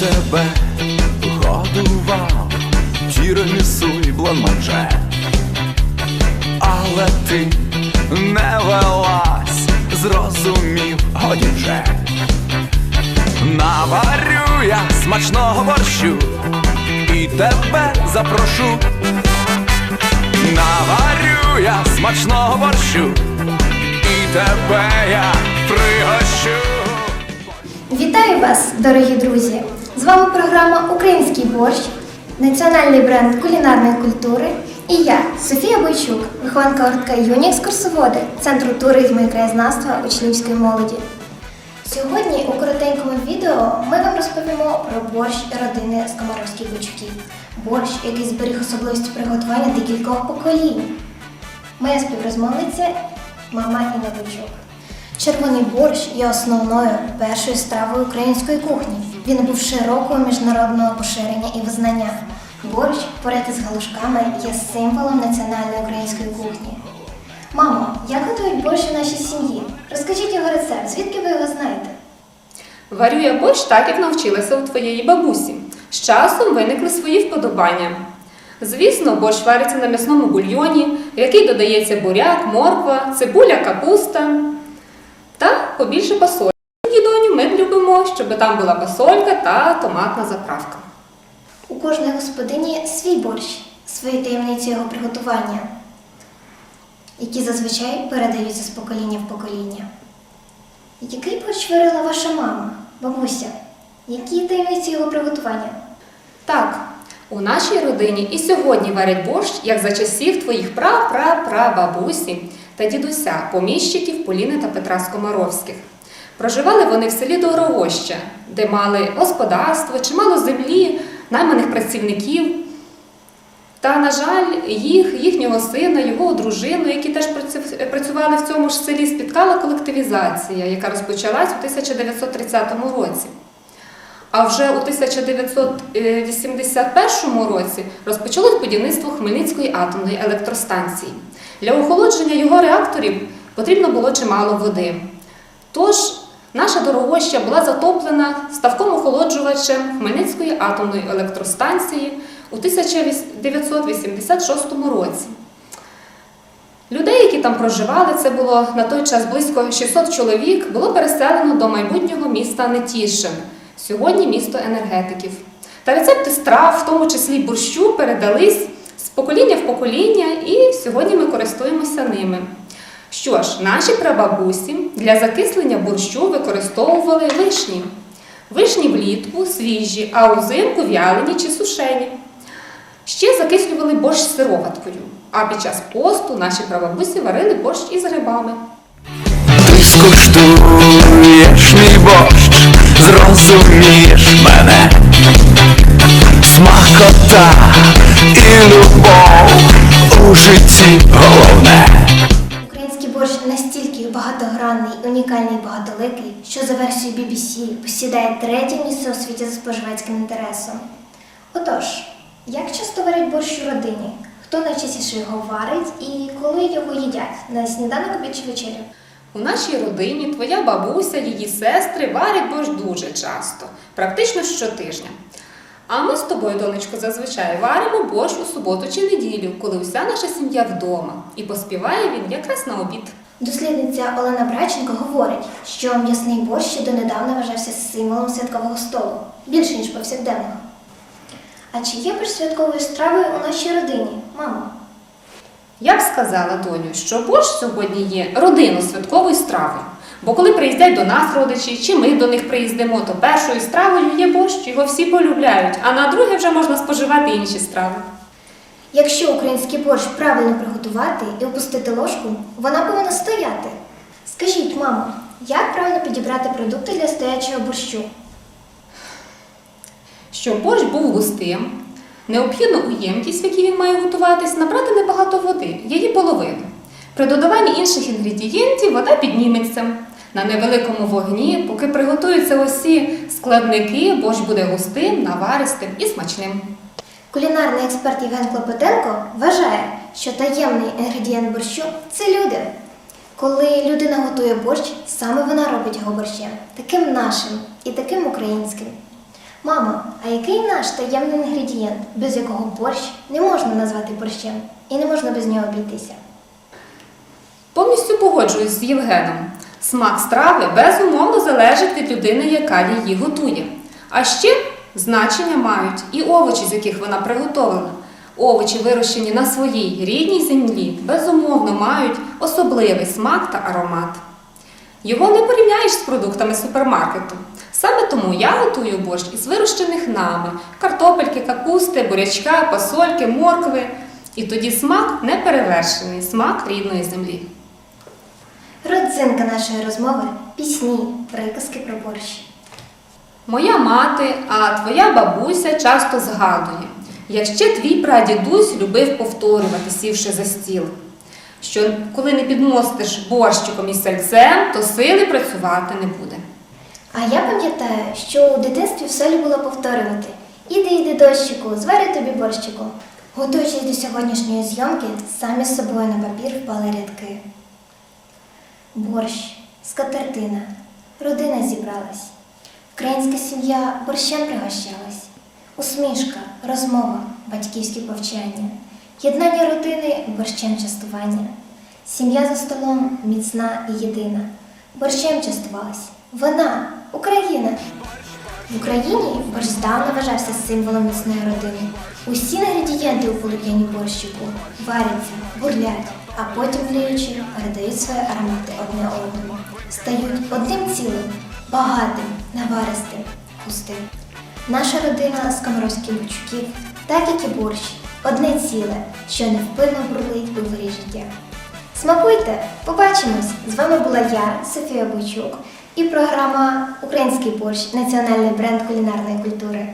тебе годував тірамісу і бланманже, але ти не велась, зрозумів, годі вже. Наварю я смачного борщу і тебе запрошу. Наварю я смачного борщу і тебе я пригощу. Вітаю вас, дорогі друзі! Вами програма Український борщ, національний бренд кулінарної культури і я, Софія Бойчук, вихованка гуртка юні екскурсоводи Центру туризму і краєзнавства учнівської молоді. Сьогодні у коротенькому відео ми вам розповімо про борщ родини Скомаровських Бойчуків. Борщ, який зберіг особливості приготування декількох поколінь. Моя співрозмовниця мама Інна Бойчук. Червоний борщ є основною першою стравою української кухні. Він був широкого міжнародного поширення і визнання. Борщ, поряд із галушками, є символом національної української кухні. Мамо, як готують борщ у нашій сім'ї? Розкажіть його рецепт, звідки ви його знаєте? Варю я борщ так, як навчилася у твоєї бабусі. З часом виникли свої вподобання. Звісно, борщ вариться на м'ясному бульйоні, в який додається буряк, морква, цибуля, капуста та побільше пасоль. Дідоню ми любимо, щоб там була пасолька та томатна заправка. У кожної господині свій борщ, свої таємниці його приготування, які зазвичай передаються з покоління в покоління. Який борщ варила ваша мама, бабуся? Які таємниці його приготування? Так, у нашій родині і сьогодні варять борщ, як за часів твоїх пра-пра-прабабусі та дідуся, поміщиків Поліни та Петра Скомаровських. Проживали вони в селі Дорогоща, де мали господарство, чимало землі, найманих працівників. Та, на жаль, їх, їхнього сина, його дружину, які теж працювали в цьому ж селі, спіткала колективізація, яка розпочалась у 1930 році. А вже у 1981 році розпочалось будівництво Хмельницької атомної електростанції. Для охолодження його реакторів потрібно було чимало води. Тож наша дорогоща була затоплена ставком-охолоджувачем Хмельницької атомної електростанції у 1986 році. Людей, які там проживали, це було на той час близько 600 чоловік, було переселено до майбутнього міста Нетішин, сьогодні місто енергетиків. Та рецепти страв, в тому числі борщу, передались з покоління в покоління, і сьогодні ми користуємося ними. Що ж, наші прабабусі для закислення борщу використовували вишні. Вишні влітку свіжі, а узимку в'ялені чи сушені. Ще закислювали борщ з сироваткою, а під час посту наші прабабусі варили борщ із грибами. Ти скуштуєш мій борщ, зрозумієш мене, смакота і любов у житті головне. Український борщ настільки багатогранний, унікальний і багатоликий, що за версією BBC посідає третє місце у світі за споживацьким інтересом. Отож, як часто варять борщ у родині? Хто найчастіше його варить і коли його їдять? На сніданок, обід чи вечерю? У нашій родині твоя бабуся, її сестри варять борщ дуже часто, практично щотижня. А ми з тобою, донечко, зазвичай варимо борщ у суботу чи неділю, коли уся наша сім'я вдома, і поспіває він якраз на обід. Дослідниця Олена Браченко говорить, що м'ясний борщ ще донедавна вважався символом святкового столу, більше ніж повсякденного. А чи є борщ святковою стравою у нашій родині, мамо? Я б сказала, доню, що борщ сьогодні є родинно святковою стравою. Бо коли приїздять до нас родичі, чи ми до них приїздимо, то першою стравою є борщ, його всі полюбляють, а на друге вже можна споживати інші страви. Якщо український борщ правильно приготувати і опустити ложку, вона повинна стояти. Скажіть, мамо, як правильно підібрати продукти для стоячого борщу? Щоб борщ був густим, необхідно у ємкість, в якій він має готуватись, набрати небагато води, її половину. При додаванні інших інгредієнтів вода підніметься. На невеликому вогні, поки приготуються усі складники, борщ буде густим, наваристим і смачним. Кулінарний експерт Євген Клопотенко вважає, що таємний інгредієнт борщу це люди. Коли людина готує борщ, саме вона робить його борщем, таким нашим і таким українським. Мамо, а який наш таємний інгредієнт, без якого борщ не можна назвати борщем і не можна без нього обійтися? Повністю погоджуюсь з Євгеном. Смак страви безумовно залежить від людини, яка її готує. А ще значення мають і овочі, з яких вона приготовлена. Овочі, вирощені на своїй рідній землі, безумовно мають особливий смак та аромат. Його не порівняєш з продуктами супермаркету. Саме тому я готую борщ із вирощених нами картопельки, капусти, бурячка, пасольки, моркви. І тоді смак неперевершений, смак рідної землі. Родзинка нашої розмови пісні, приказки про борщ. Моя мати, а твоя бабуся часто згадує, як ще твій прадідусь любив повторювати, сівши за стіл, що коли не підмостиш борщиком із сальцем, то сили працювати не буде. А я пам'ятаю, що у дитинстві все любила повторювати. Іди, іди, дощику, зварю тобі борщику. Готуючись до сьогоднішньої зйомки, самі з собою на папір впали рядки. Борщ, скатертина, родина зібралась. Українська сім'я борщем пригощалась. Усмішка, розмова, батьківські повчання, єднання родини борщем частування. Сім'я за столом міцна і єдина. Борщем частувалась. Вона, Україна. В Україні борщ здавна вважався символом міцної родини. Усі інгредієнти у полотняні борщику варяться, бурлять, а потім вліючи передають свої аромати одне одному. Стають одним цілим, багатим, наваристим, густим. Наша родина з Комаровських бучуків, так як і борщ, одне ціле, що невпинно бурлить у вирі життя. Смакуйте, побачимось! З вами була я, Софія Бойчук, і програма Український борщ національний бренд кулінарної культури.